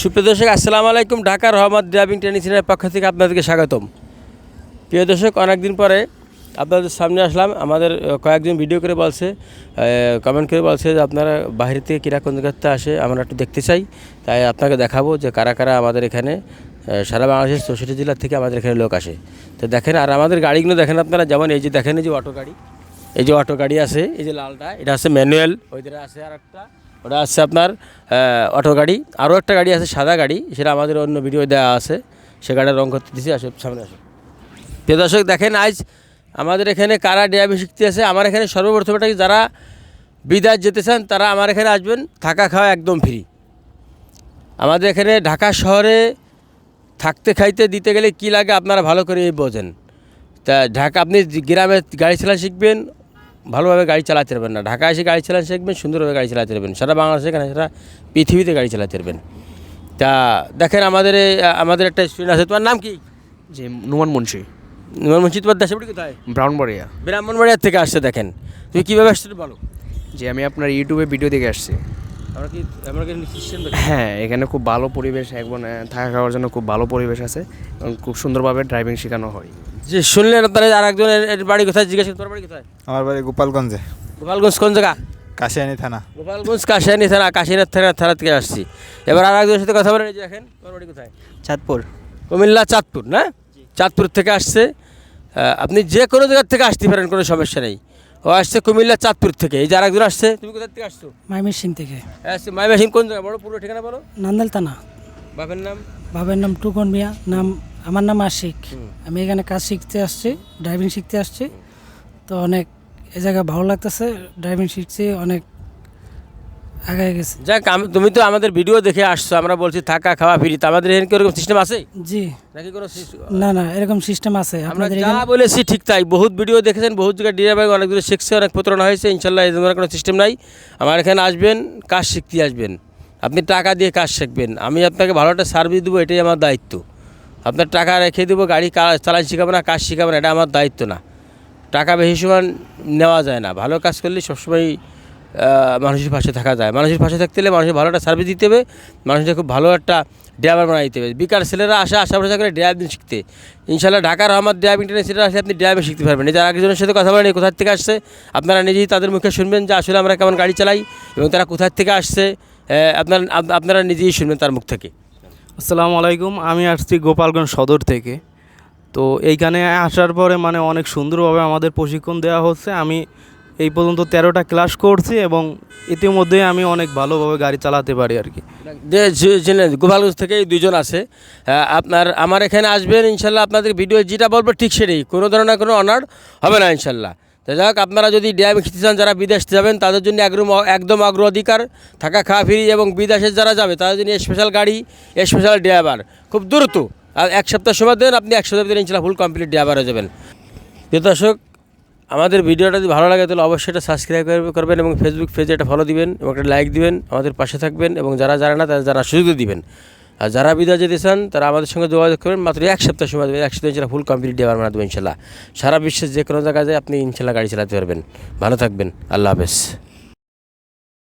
সুপ্রিয় দর্শক, আসসালামু আলাইকুম। ঢাকার রহমত ড্রাইভিং ট্রেনিং সেন্টারের পক্ষ থেকে আপনাদেরকে স্বাগতম। প্রিয় দর্শক, অনেকদিন পরে আপনাদের সামনে আসলাম। আমাদের কয়েকজন ভিডিও করে বলছে কমেন্ট করে বলছে যে আপনারা বাইরে থেকে কীরা কোন জায়গাতে আসে, আমরা একটু দেখতে চাই। তাই আপনাকে দেখাবো যে কারা কারা আমাদের এখানে সারা বাংলাদেশের চৌষট্টি জেলা থেকে আমাদের এখানে লোক আসে। তো দেখেন, আর আমাদের গাড়িগুলো দেখেন আপনারা, যেমন এই যে দেখেন, এই যে অটো গাড়ি, এই যে অটো গাড়ি আছে, এই যে লালটা এটা আছে ম্যানুয়াল ওই ধারে আছে আর একটা ওটা আছে আপনার অটো গাড়ি। আরও একটা গাড়ি আছে, সাদা গাড়ি। সেটা আমাদের অন্য ভিডিও দেওয়া আছে। সে গাড়ির রং করতে দিছি, আসে, সামনে আসো। প্রিয় দর্শক, দেখেন আজ আমাদের এখানে কারা ড্রাইভিং শিখতে আছে? আমার এখানে সর্বপ্রথম এটা যারা বিদায় যেতে চান, তারা আমার এখানে আসবেন। থাকা খাওয়া একদম ফ্রি আমাদের এখানে ঢাকা শহরে থাকতে খাইতে দিতে গেলে কি লাগে আপনারা ভালো করে বোঝেন। তা ঢাকা, আপনি গ্রামে গাড়ি চালা শিখবেন ভালোভাবে গাড়ি চালাতে পারবেন না। ঢাকা এসে গাড়ি চালাতে শিখবেন সুন্দরভাবে গাড়ি চালাতে পারবেন। সারা বাংলাদেশে এখানে সারা পৃথিবীতে গাড়ি চালাতে পারবেন। তা দেখেন আমাদের আমাদের একটা স্টুডেন্ট আছে। তোমার নাম কি? যে নুমান মুন্সি। মসজিদ তোমার দেশে বাড়ি কোথায়? ব্রাউনবাড়িয়া ব্রাহ্মণবাড়িয়ার থেকে আসছে দেখেন। তুমি কীভাবে আসছো বলো। যে আমি আপনার ইউটিউবে ভিডিও দেখে আসছি। আমরা কি আমরা কি হ্যাঁ এখানে খুব ভালো পরিবেশ একবার থাকা খাওয়ার জন্য খুব ভালো পরিবেশ আছে এবং খুব সুন্দরভাবে ড্রাইভিং শেখানো হয়। যে শুনলেন আপনারা আর একজনের এর বাড়ি কোথায় জিজ্ঞাসা তোর বাড়ি কোথায়? আমার বাড়ি গোপালগঞ্জে। গোপালগঞ্জ কোন জায়গা? কাশিয়ানি থানা। গোপালগঞ্জ কাশিয়ানি থানা কাশিনাথ থানা থানা থেকে আসছি। এবার আর একজনের সাথে কথা বলে দেখেন তোর বাড়ি কোথায়? চাঁদপুর। কুমিল্লা চাঁদপুর না? চাঁদপুর থেকে আসছে। আপনি যে কোনো জায়গার থেকে আসতে পারেন কোনো সমস্যা নেই। ও আসছে কুমিল্লা চাঁদপুর থেকে। এই যে আরেকজন আসছে তুমি কোথা থেকে আসছো? মাইমের থেকে। আসছে মাইমাসিম কোন জায়গা? বড় পুরো ঠিকানা বলো। নান্দাল থানা। বাপের নাম? বাবার নাম টুকন মিয়া নাম আমার নাম আশিক। আমি এখানে কাজ শিখতে আসছি ড্রাইভিং শিখতে আসছি। তো অনেক এ জায়গা ভালো লাগতেছে ড্রাইভিং শিখছি অনেক আগে গেছে। যাক আমি- তুমি তো আমাদের ভিডিও দেখে আসছো আমরা বলছি থাকা খাওয়া ফ্রি। তো আমাদের এখানে কি ওরকম সিস্টেম আছে? জি। নাকি কোনো না না এরকম সিস্টেম আছে। আমরা যা বলেছি ঠিক তাই। বহুত ভিডিও দেখেছেন বহুত জায়গায় ড্রাইভার অনেক দূরে শিখছে অনেক প্রতারণা হয়েছে ইনশাল্লাহ এই ধরনের কোনো সিস্টেম নাই। আমার এখানে আসবেন কাজ শিখতে আসবেন। আপনি টাকা দিয়ে কাজ শিখবেন। আমি আপনাকে ভালো একটা সার্ভিস দেবো এটাই আমার দায়িত্ব। আপনার টাকা রেখে দেবো, গাড়ি চালান শিখাবো না, কাজ শিখাবো না, এটা আমার দায়িত্ব না। টাকা বেশি সমান নেওয়া যায় না। ভালো কাজ করলে সবসময় মানুষের পাশে থাকা যায়। মানুষের পাশে থাকতে হলে মানুষের ভালো একটা সার্ভিস দিতে হবে। মানুষের খুব ভালো একটা ড্রাইভার বানাই দিতে হবে। বেকার ছেলেরা আসে, আশা ভরসা করে ড্রাইভিং শিখতে। ইনশাল্লাহ ঢাকার আমার ড্রাইভিং সেটা আসলে আপনি ড্রাইভিং শিখতে পারবেন। এই যে আরেকজনের সাথে কথা বলেন কোথার থেকে আসছে, আপনারা নিজেই তাদের মুখে শুনবেন যে আসলে আমরা কেমন গাড়ি চালাই এবং তারা কোথার থেকে আসছে আপনার, আপনারা নিজেই শুনবেন তার মুখ থেকে। আসসালামু আলাইকুম, আমি আসছি গোপালগঞ্জ সদর থেকে। তো এইখানে আসার পরে মানে অনেক সুন্দরভাবে আমাদের প্রশিক্ষণ দেওয়া হচ্ছে। আমি এই পর্যন্ত তেরোটা ক্লাস করছি এবং ইতিমধ্যে আমি অনেক ভালোভাবে গাড়ি চালাতে পারি আর কি। গোপালগঞ্জ থেকে এই দুজন আছে আপনার আমার এখানে আসবেন, ইনশাল্লাহ আপনাদের ভিডিও যেটা বলব ঠিক সেটাই। কোনো ধরনের কোনো অনার হবে না, ইনশাল্লাহ। তো যাই হোক, আপনারা যদি ড্রাইভিং খেতে চান, যারা বিদেশ যাবেন, তাদের জন্য একদম একদম অগ্রাধিকার থাকা, খাওয়া ফ্রি এবং বিদেশে যারা যাবে, তাদের জন্য স্পেশাল গাড়ি স্পেশাল ড্রাইভার খুব দ্রুত। আর এক সপ্তাহ সময় দেন, আপনি এক সপ্তাহ ভিতরে ইনশাল্লাহ ফুল কমপ্লিট ড্রাইভার হয়ে যাবেন। দর্শক, আমাদের ভিডিওটা যদি ভালো লাগে, তাহলে অবশ্যই এটা সাবস্ক্রাইব করবেন এবং ফেসবুক পেজে এটা ফলো দিবেন এবং একটা লাইক দিবেন, আমাদের পাশে থাকবেন এবং যারা জানে না, তারা জানার সুযোগ দিবেন। আর যারা বিদায় যেতে চান, তারা আমাদের সঙ্গে যোগাযোগ করবেন। মাত্র এক সপ্তাহ সময় দেবেন এক সপ্তাহ ইনশাল্লাহ ফুল কমপ্লিট দেওয়ার বানা দেবো ইনশাল্লাহ। সারা বিশ্বের যে কোনো জায়গায় যায় আপনি ইনশাল্লাহ গাড়ি চালাতে পারবেন। ভালো থাকবেন। আল্লাহ হাফেজ।